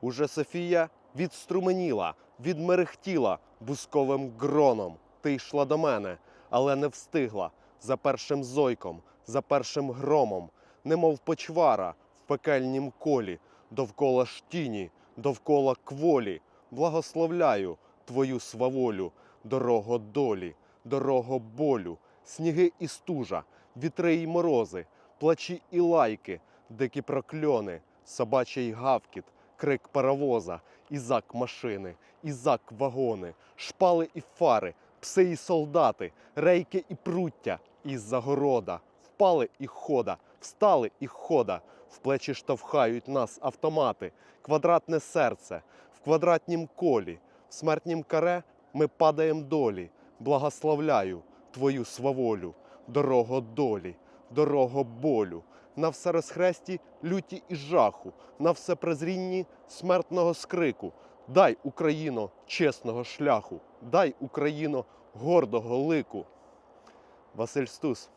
Уже Софія відструменіла, відмерехтіла бусковим гроном. Ти йшла до мене, але не встигла за першим зойком, за першим громом, немов почвара в пекельнім колі, довкола ж тіні, довкола кволі. Благословляю твою сваволю, дорого долі, дорого болю, сніги і стужа, вітри й морози, плачі і лайки, дикі прокльони, собачий гавкіт, крик паровоза, ізак машини, ізак вагони, шпали і фари, пси і солдати, рейки і пруття, із загорода, впали і хода, встали і хода, в плечі штовхають нас автомати, квадратне серце, в квадратнім колі, в смертнім каре ми падаєм долі. Благословляю твою сваволю, дорого долі, дорого болю, на все розхресті люті і жаху, на все прозрінні смертного скрику. Дай Україно чесного шляху, дай Україно гордого лику. Василь Стус.